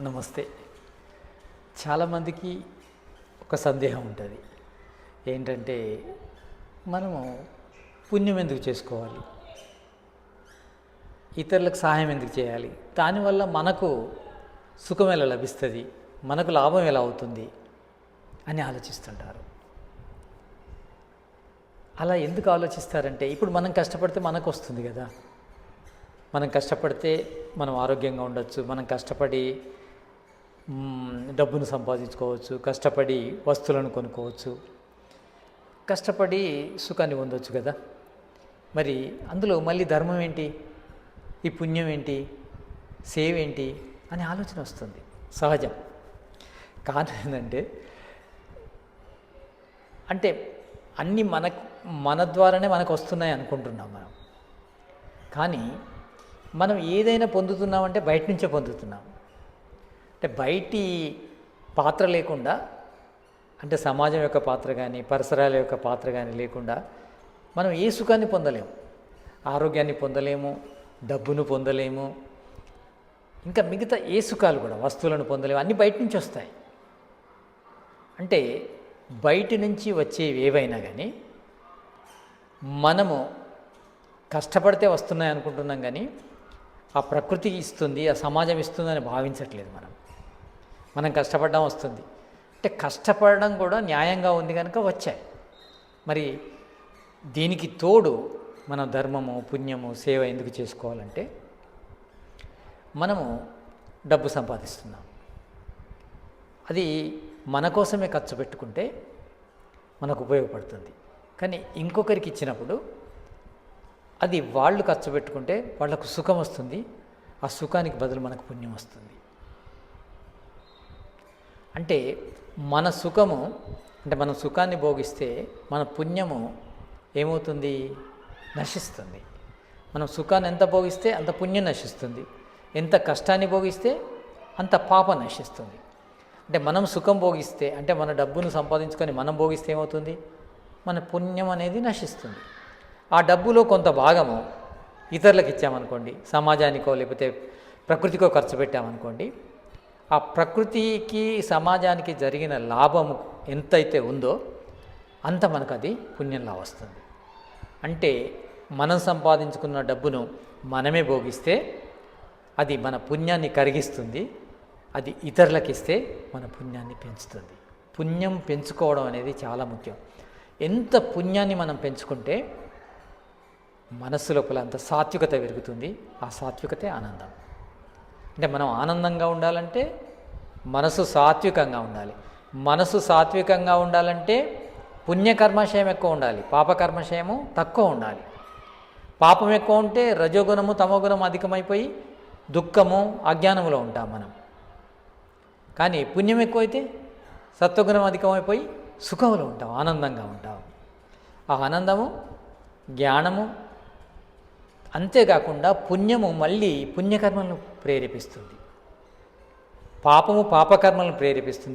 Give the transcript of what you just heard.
నమస్తే. చాలామందికి ఒక సందేహం ఉంటుంది. ఏంటంటే మనము పుణ్యం ఎందుకు చేసుకోవాలి? ఇతరులకు సహాయం ఎందుకు చేయాలి? దానివల్ల మనకు సుఖం ఎలా లభిస్తుంది? మనకు లాభం ఎలా అవుతుంది? అని ఆలోచిస్తుంటారు. అలా ఎందుకు ఆలోచిస్తారంటే ఇప్పుడు మనం కష్టపడితే మనకు వస్తుంది కదా. మనం కష్టపడితే మనం ఆరోగ్యంగా ఉండొచ్చు. మనం కష్టపడి డబ్బును సంపాదించుకోవచ్చు కష్టపడి వస్తువులను కొనుక్కోవచ్చు. కష్టపడి సుఖాన్ని పొందవచ్చు కదా. మరి అందులో మళ్ళీ ధర్మం ఏంటి? ఈ పుణ్యం ఏంటి? సేవ్ ఏంటి? అనే ఆలోచన వస్తుంది. సహజం. కారణం ఏంటంటే అంటే అన్నీ మన మన ద్వారానే మనకు వస్తున్నాయి అనుకుంటున్నాం మనం. కానీ మనం ఏదైనా పొందుతున్నామంటే బయట నుంచే పొందుతున్నాం. అంటే బయటి పాత్ర లేకుండా అంటే సమాజం యొక్క పాత్ర కానీ పరిసరాల యొక్క పాత్ర కానీ లేకుండా మనం ఏ సుఖాన్ని పొందలేము ఆరోగ్యాన్ని పొందలేము డబ్బును పొందలేము ఇంకా మిగతా ఏ సుఖాలు కూడా వస్తువులను పొందలేము అన్నీ బయట నుంచి వస్తాయి. అంటే బయట నుంచి వచ్చేవి ఏవైనా కానీ మనము కష్టపడితే వస్తున్నాయి అనుకుంటున్నాం కానీ ఆ ప్రకృతి ఇస్తుంది ఆ సమాజం ఇస్తుందని భావించట్లేదు మనం. మనం కష్టపడడం వస్తుంది. అంటే కష్టపడడం కూడా న్యాయంగా ఉంది కనుక వచ్చాయి. మరి దీనికి తోడు మన ధర్మము పుణ్యము సేవ ఎందుకు చేసుకోవాలంటే మనము డబ్బు సంపాదిస్తున్నాం. అది మన కోసమే ఖర్చు పెట్టుకుంటే మనకు ఉపయోగపడుతుంది. కానీ ఇంకొకరికి ఇచ్చినప్పుడు అది వాళ్ళు ఖర్చు పెట్టుకుంటే వాళ్ళకు సుఖం వస్తుంది. ఆ సుఖానికి బదులు మనకు పుణ్యం వస్తుంది. అంటే మన సుఖము అంటే మన సుఖాన్ని భోగిస్తే మన పుణ్యము ఏమవుతుంది? నశిస్తుంది. మనం సుఖాన్ని ఎంత భోగిస్తే అంత పుణ్యం నశిస్తుంది. ఎంత కష్టాన్ని భోగిస్తే అంత పాపం నశిస్తుంది. అంటే మనం సుఖం భోగిస్తే అంటే మన డబ్బును సంపాదించుకొని మనం భోగిస్తే ఏమవుతుంది? మన పుణ్యం అనేది నశిస్తుంది. ఆ డబ్బులో కొంత భాగము ఇతరులకు ఇచ్చామనుకోండి సమాజానికో లేకపోతే ప్రకృతికో ఖర్చు పెట్టామనుకోండి ఆ ప్రకృతికి సమాజానికి జరిగిన లాభము ఎంతైతే ఉందో అంత మనకు అది పుణ్యంలా వస్తుంది. అంటే మనం సంపాదించుకున్న డబ్బును మనమే భోగిస్తే అది మన పుణ్యాన్ని కరిగిస్తుంది అది ఇతరులకు ఇస్తే మన పుణ్యాన్ని పెంచుతుంది. పుణ్యం పెంచుకోవడం అనేది చాలా ముఖ్యం. ఎంత పుణ్యాన్ని మనం పెంచుకుంటే మనస్సు లోపల అంత సాత్వికత పెరుగుతుంది ఆ సాత్వికతే ఆనందం. అంటే మనం ఆనందంగా ఉండాలంటే మనసు సాత్వికంగా ఉండాలి. మనసు సాత్వికంగా ఉండాలంటే పుణ్యకర్మశయం ఎక్కువ ఉండాలి. పాపకర్మశయము తక్కువ ఉండాలి. పాపం ఎక్కువ ఉంటే రజోగుణము తమోగుణం అధికమైపోయి దుఃఖము అజ్ఞానములో ఉంటాం మనం. కానీ పుణ్యం ఎక్కువైతే సత్వగుణం అధికమైపోయి సుఖంలో ఉంటాం ఆనందంగా ఉంటాం. ఆ ఆనందము జ్ఞానము అంతేకాకుండా పుణ్యము మళ్ళీ పుణ్యకర్మలను ప్రేరేపిస్తుంది. పాపము పాపకర్మలను ప్రేరేపిస్తుంది.